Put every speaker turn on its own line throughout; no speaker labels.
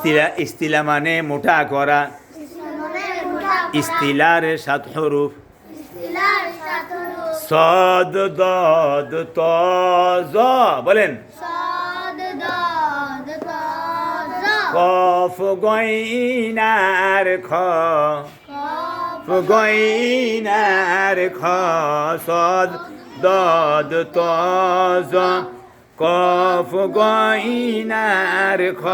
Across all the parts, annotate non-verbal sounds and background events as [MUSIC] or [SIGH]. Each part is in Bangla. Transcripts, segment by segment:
ইস্তিলা ইস্তিলা মানে মোটা করা। ইস্তিলার সাত হরুফ। সদ, দদ, ত বলেন। কফ গইনার খ। গইনার খ, সদ, দদ, ত কফ গইনার খ।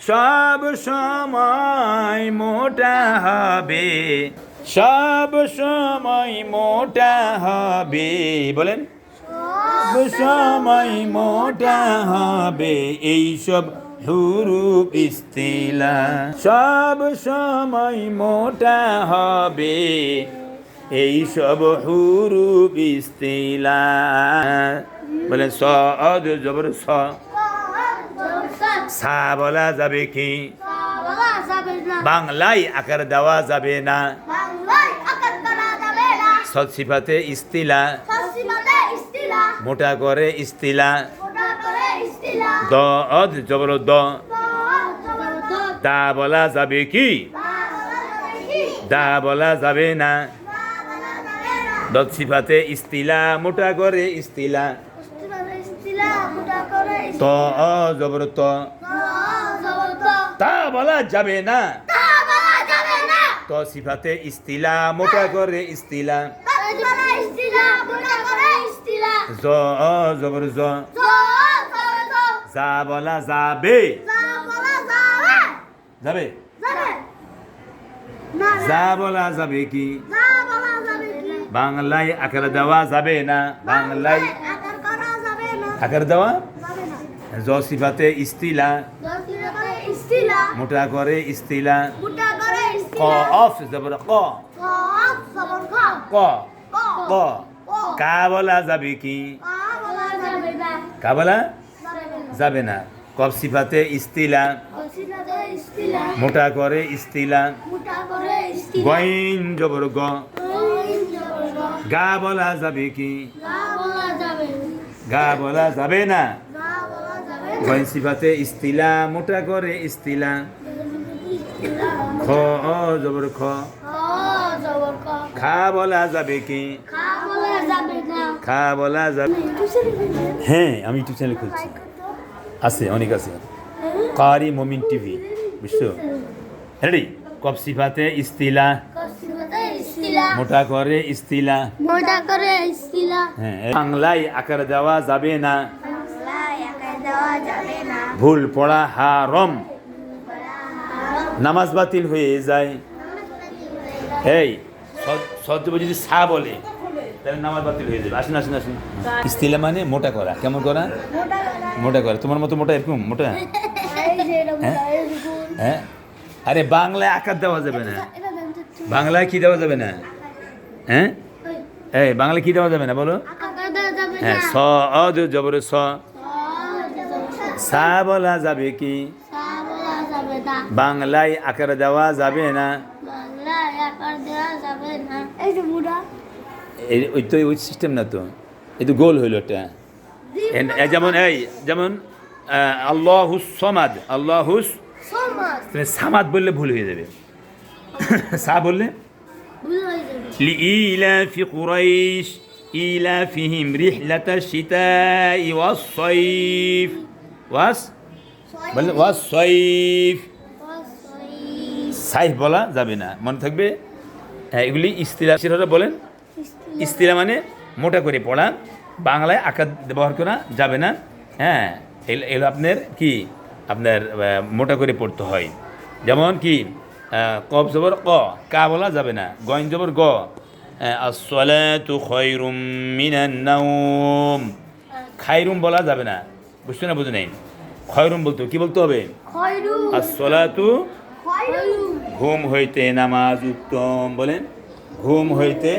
সব সময় মোটা হবে, সব সময় মোটা হবে, বলেন। সব সময় মোটা হবে এইসব হুরুপ ইস্তিলা। সব সময় মোটা হবে এইসব হুরুপ ইস্তিলা। বলে স অদ জবর স। সা বলা যাবে কি? বাংলায় আকার দেওয়া যাবে না। সৎ সিফাতে ইস্তিলা। মোটা করে ইস্তিলা। দ। অদ জবর দ। দা বলা যাবে কি? দা বলা যাবে না। দত সিফাতে ইস্তিলা মোটা করে ইস্তিলা। ত জবর ত। তা বলা যাবে না। ত সিফাতে ইস্তিলা মোটা করে ইস্তিলা। জ জবর জ। যা বলা যাবে। যাবে? যা বলা যাবে কি? বাংলায় আকার দেওয়া যাবে না? বাংলায় আকার দেওয়া? জ সিফাতে ইস্তিলা। মোটা করে ইস্তিলা। ক। অফ জবর ক। ক। ক। কা। বলা যাবে কি? কা বলা যাবে না। কফ সিফাতে ইস্তিলা। মোটা করে ইস্তিলা। গইন জবর গ। গা। বলা যাবে কি? গা বলা যাবে না। গইন সিফাতে ইস্তিলা মোটা করে ইস্তিলা। খ জবর খ। খা বলা যাবে কি? খা বলা যাবে। হ্যাঁ আমি ইউটিউব চ্যানেল খুলছি। আছে অনেক আছে। কারি মমিন টিভি বুঝছ? রেডি কপ সিফাতে ইস্তিলা। মোটা করে ইস্তিলা।
মোটা করে ইস্তিলা।
হ্যাঁ বাংলায় আকার দেওয়া যাবে না। ভুল পড়া হারম। নামাজ বাতিল হয়ে যায়। এই সদ্য যদি সা বলে তাহলে নামাজ বাতিল হয়ে যাবে। আসুন আসুন আসুন। ইস্তিলা মানে মোটা করা। কেমন করা? মোটা করা। তোমার মতো মোটা এরকম? মোটা? হ্যাঁ? হ্যাঁ? আরে বাংলায় আকার দেওয়া যাবে না। বাংলায় কি দেওয়া যাবে না? হ্যাঁ? এই বাংলায় কি দেওয়া যাবে না বলো। হ্যাঁ স জবর স। সা বলা যাবে কি
সা বলা যাবে না।
বাংলায় আকার দেওয়া যাবে না
বাংলায় আকার দেওয়া যাবে না। এই যে মুড়া।
এই- ওই তো ওই সিস্টেম না তো এই তো গোল হইল এটা এন- এ যেমন এই যেমন আল্লাহ সমাদ আল্লাহুস
সমাজ।
তুমি সামাদ বললে ভুল হয়ে যাবে [LAUGHS] সা বললে
ভুল হয়ে যাবে।
لإيلاف قريش إيلافهم رحلة الشتاء والصيف ওয়াস বলে ওয়াস সৈফ সাইফ বলা যাবে না। মনে থাকবে? হ্যাঁ এগুলি ইস্তিরা সেটা বলেন? ইস্তিরা মানে মোটা করে পড়া। বাংলায় আকার ব্যবহার করা যাবে না। হ্যাঁ এগুলো আপনার কি? আপনার মোটা করে পড়তে হয়। যেমন কি কব জবর ক কা বলা যাবে না। গইন জবর গ। আসলাতু খয়রুম মিনান নাউম বলা যাবে না। বুঝছ না বুঝে নেই? খয়রুম বলতে কি বলতে হবে?
খয়রু।
আসসালাতু ঘুম হইতে নামাজ উত্তম বলেন। ঘুম হইতে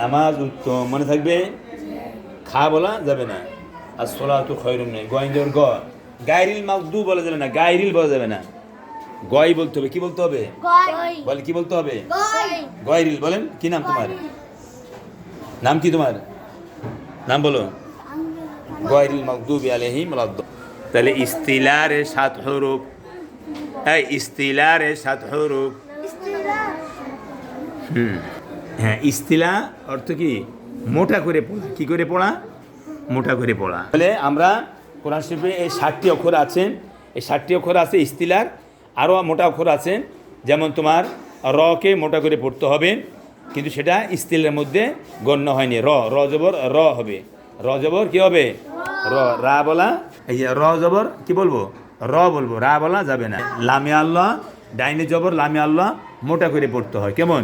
নামাজ উত্তম মনে থাকবে? খা বলা যাবে না। আর সোলা তো খয়রুম নেই গোয়েন্দর গ। গাইরিল মাকদু বলা যাবে না গাইরিল বলা যাবে না। গয় বলতে হবে কি বলতে হবে? বলে কি বলতে হবে?
গয়।
গয়রিল বলেন কি নাম তোমার? নাম কি তোমার? নাম বলো। গয়রিল মাকদুবি আলাইহিম রাদ্দ। তাহলে ইস্তিলারে সাত হরুফ এই ইস্তিলারে সাত হরুফ হুম হ্যাঁ ইস্তিলা অর্থ কি? মোটা করে পড়া। কি করে পড়া? মোটা করে পড়া। তাহলে আমরা কোরআন শরীফে এই ষাটটি অক্ষর আছে। এই ষাটটি অক্ষর আছে ইস্তিলার। আরও মোটা অক্ষর আছে। যেমন তোমার রকে মোটা করে পড়তে হবে। কিন্তু সেটা ইস্তিলের মধ্যে গণ্য হয়নি। র র জবর র হবে। র জবর কি হবে? র, রা বলা এই যে র জবর, কি বলব? র বলব, রা বলা যাবে না। লামে আল্লাহ, ডাইনে জবর, লামে আল্লাহ, মোটা করে পড়তে হয়। কেমন?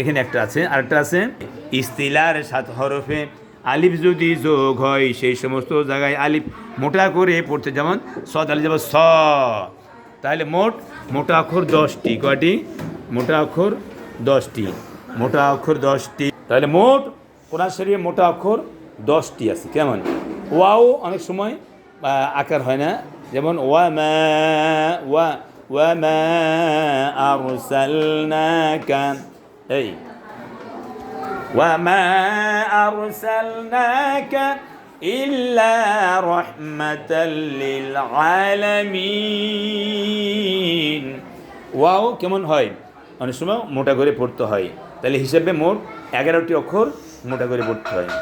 এখানে একটা আছে, আরেকটা আছে, ইস্তিলার সাত হরফে আলিফ যদি যোগ হয়, সেই সমস্ত জায়গায় আলিফ মোটা করে পড়তে যেমন সদ, আলিফ যাব স। তাহলে মোট মোটা অক্ষর দশটি। কয়টি? মোটা অক্ষর দশটি। মোটা অক্ষর দশটি। তাহলে মোট কোরআন শরীফে মোটা অক্ষর দশটি আছে। কেমন? ওয়াও অনেক সময় আকার হয় না যেমন ওয়া মা ওয়া ওয়া মা আরসালনাকা এই وما أرسلناك إلا رحمة للعالمين ওয়াও কেমন হয় অনেক সময় মোটা করে পড়তে হয় তাহলে হিসেবে মোট এগারোটি অক্ষর মোটা করে পড়তে হয়